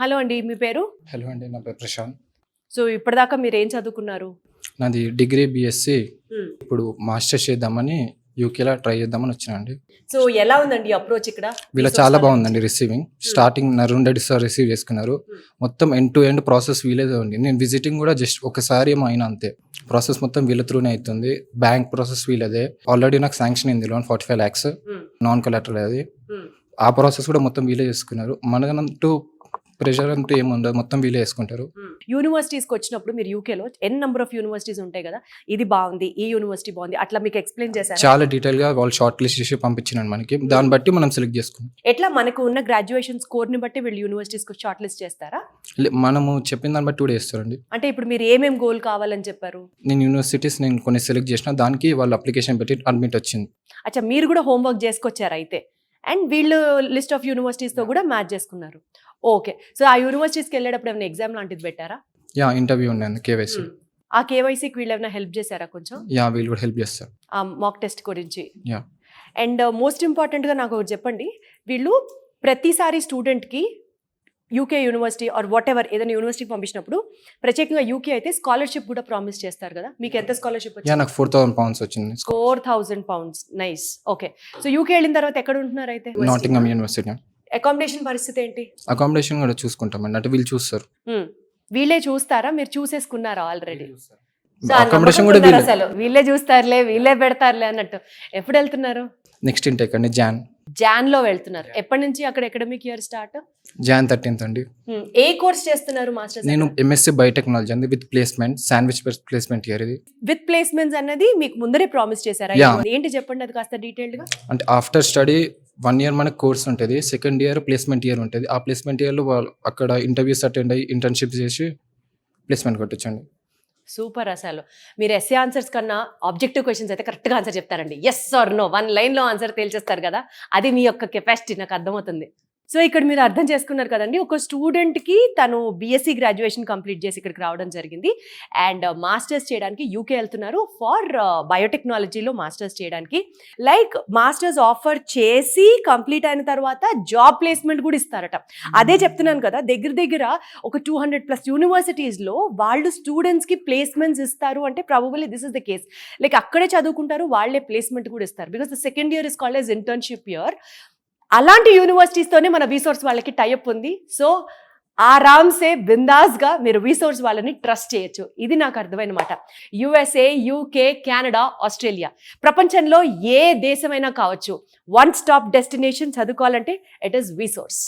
Hello అండి మీ పేరు? Hello అండి నా పేరు ప్రశాంత్. సో ఇప్పటిదాకా మీరు ఏం చదువుకున్నారు? నాది డిగ్రీ బిఎస్సి. ఇప్పుడు మాస్టర్స్ చేద్దామని యూకేలో ట్రై చేద్దామని వచ్చినండి సో ఎలా ఉందండి అప్రోచ్ ఇక్కడ? వీళ్ళ చాలా బాగుందండి receiving starting Narun Reddy sir receive చేసుకున్నారు. మొత్తం ఎండ్ టు ఎండ్ ప్రాసెస్ వీలేదే ఉంది నేను విజిటింగ్ కూడా జస్ట్ ఒకసారి ఏమో అయినా అంతే. ప్రాసెస్ మొత్తం వీళ్ళ త్రూనే అవుతుంది బ్యాంక్ ప్రాసెస్ వీళ్ళదే. ఆల్రెడీ నాకు శాంక్షన్ అయింది loan forty five lakhs non collector అది ఆ ప్రాసెస్ కూడా మొత్తం వీలే చేసుకున్నారు. మనకంటూ ప్రెషర్ అంటూ ఏమి ఉండదు. మొత్తం వీలే చేసుకుంటారు యూనివర్సిటీస్కి వచ్చినప్పుడు మీరు యూకేలో ఎన్ నెంబర్ ఆఫ్ యూనివర్సిటీస్ ఉంటాయి కదా? ఇది బాగుంది ఈ యూనివర్సిటీ బాగుంది. అట్లా మీకు ఎక్స్ప్లెయిన్ చేశారు? చాలా డీటెయిల్గా వాళ్ళు షార్ట్ లిస్ట్ చేసి పంపించినారు మనకి. దాన్ని బట్టి మనం సెలెక్ట్ చేసుకున్నాం ఎట్లా మనకు ఉన్న గ్రాడ్యుయేషన్ స్కోర్ని బట్టి వీళ్ళు యూనివర్సిటీస్కి షార్ట్ లిస్ట్ చేస్తారా? లే- మనము చెప్పిన దాన్ని బట్టి కూడా వేస్తారండి అంటే ఇప్పుడు మీరు ఏమేం గోల్ కావాలని చెప్పారు? నేను యూనివర్సిటీస్ నేను కొన్ని సెలెక్ట్ చేసిన దానికి వాళ్ళు అప్లికేషన్ పెట్టి అడ్మిట్ వచ్చింది. అచ్చా మీరు కూడా హోంవర్క్ చేసుకొచ్చారు అయితే. అండ్ వీళ్ళు లిస్ట్ ఆఫ్ యూనివర్సిటీస్తో కూడా మ్యాచ్ చేసుకున్నారు. ఓకే. సో ఆ యూనివర్సిటీస్కి వెళ్ళేటప్పుడు ఏమైనా ఎగ్జామ్ లాంటిది పెట్టారా? యా ఇంటర్వ్యూ ఉండేది కేవైసీ. ఆ కేవైసీకి వీళ్ళు ఏమైనా హెల్ప్ చేశారా కొంచెం? యా వీళ్ళు కూడా హెల్ప్ చేస్తారు. ఆ మాక్ టెస్ట్ గురించి. Yeah. అండ్ మోస్ట్ ఇంపార్టెంట్గా నాకు ఒకటి చెప్పండి. వీళ్ళు ప్రతిసారి స్టూడెంట్కి UK university or whatever ఏదైనా యూనివర్సిటీకి పంపించినప్పుడు ప్రత్యేకంగా యూకే అయితే స్కాలర్షిప్ కూడా ప్రామిస్ చేస్తారు కదా? మీకు ఎంత స్కాలర్షిప్ యా వచ్చింది? నాకు ఫోర్ థౌసండ్ పౌండ్స్ వచ్చింది. Four thousand pounds nice okay so UK వెళ్ళిన తర్వాత ఎక్కడ ఉంటున్నారు అయితే? నాటింగమ్ యూనివర్సిటీ అకామిడేషన్ పరిస్థితి ఏంటి? అకామిడేషన్ కూడా చూసుకుంటామండి. అంటే వీళ్ళు చూస్తారు. వీళ్ళే చూస్తారా? మీరు చూసేసుకున్నారా ఆల్రెడీ అకామిడేషన్ కూడా వీళ్ళు. అసలు? వీళ్ళే చూస్తారులే వీళ్ళే పెడతారులే అన్నట్టు. ఎప్పుడు వెళ్తున్నారు? నెక్స్ట్ ఇంటేక్ అండి జాన్ జాన్లో వెళ్తున్నారు ఎప్పటి నుంచి అక్కడ academic year start June thirteenth అండి. ఏ కోర్స్ చేస్తున్నారు మాస్టర్స్ నేను ఎంఎస్సీ బయోటెక్నాలజీ అండి with placement sandwich placement year ఇది. విత్ ప్లేస్మెంట్స్ అన్నది మీకు ముందరే ప్రామిస్ చేశారా. ఏంటి చెప్పండి అది కాస్త డీటెయిల్డ్గా? అంటే ఆఫ్టర్ స్టడీ వన్ ఇయర్ మనకు కోర్స్ ఉంటుంది సెకండ్ ఇయర్ ప్లేస్మెంట్ ఇయర్ ఉంటుంది. ఆ ప్లేస్మెంట్ ఇయర్లో వాళ్ళు అక్కడ ఇంటర్వ్యూస్ అటెండ్ అయ్యి ఇంటర్న్షిప్ చేసి ప్లేస్మెంట్ కొట్టచ్చండి. సూపర్ అసలు. మీరు ఎస్ఏ ఆన్సర్స్ కన్నా ఆబ్జెక్టివ్ క్వశ్చన్స్ అయితే కరెక్ట్గా ఆన్సర్ చెప్తారండి. ఎస్ ఆర్ నో వన్ లైన్లో ఆన్సర్ తేల్చేస్తారు కదా? అది మీ యొక్క కెపాసిటీ నాకు అర్థమవుతుంది. సో ఇక్కడ మీరు అర్థం చేసుకున్నారు కదండి ఒక స్టూడెంట్కి తను బీఎస్సీ గ్రాడ్యుయేషన్ కంప్లీట్ చేసి ఇక్కడికి రావడం జరిగింది. అండ్ మాస్టర్స్ చేయడానికి యూకే వెళ్తున్నారు ఫర్ బయోటెక్నాలజీలో మాస్టర్స్ చేయడానికి. లైక్ మాస్టర్స్ ఆఫర్ చేసి కంప్లీట్ అయిన తర్వాత జాబ్ ప్లేస్మెంట్ కూడా ఇస్తారట. అదే చెప్తున్నాను కదా దగ్గర దగ్గర ఒక టూ హండ్రెడ్ ప్లస్ యూనివర్సిటీస్లో వాళ్ళు స్టూడెంట్స్కి ప్లేస్మెంట్స్ ఇస్తారు అంటే probably this is the case like అక్కడే చదువుకుంటారు వాళ్ళే ప్లేస్మెంట్ కూడా ఇస్తారు. Because the second year is called as internship year అలాంటి యూనివర్సిటీస్తోనే మన రీసోర్స్ వాళ్ళకి టైఅప్ ఉంది. సో ఆరామ్సే బిందాస్గా మీరు రీసోర్స్ వాళ్ళని ట్రస్ట్ చేయొచ్చు. ఇది నాకు అర్థమైన మాట యుఎస్ఏ యూకే కెనడా ఆస్ట్రేలియా ప్రపంచంలో ఏ దేశమైనా కావచ్చు వన్ స్టాప్ డెస్టినేషన్ చదువుకోవాలంటే ఇట్ ఈస్ రీసోర్స్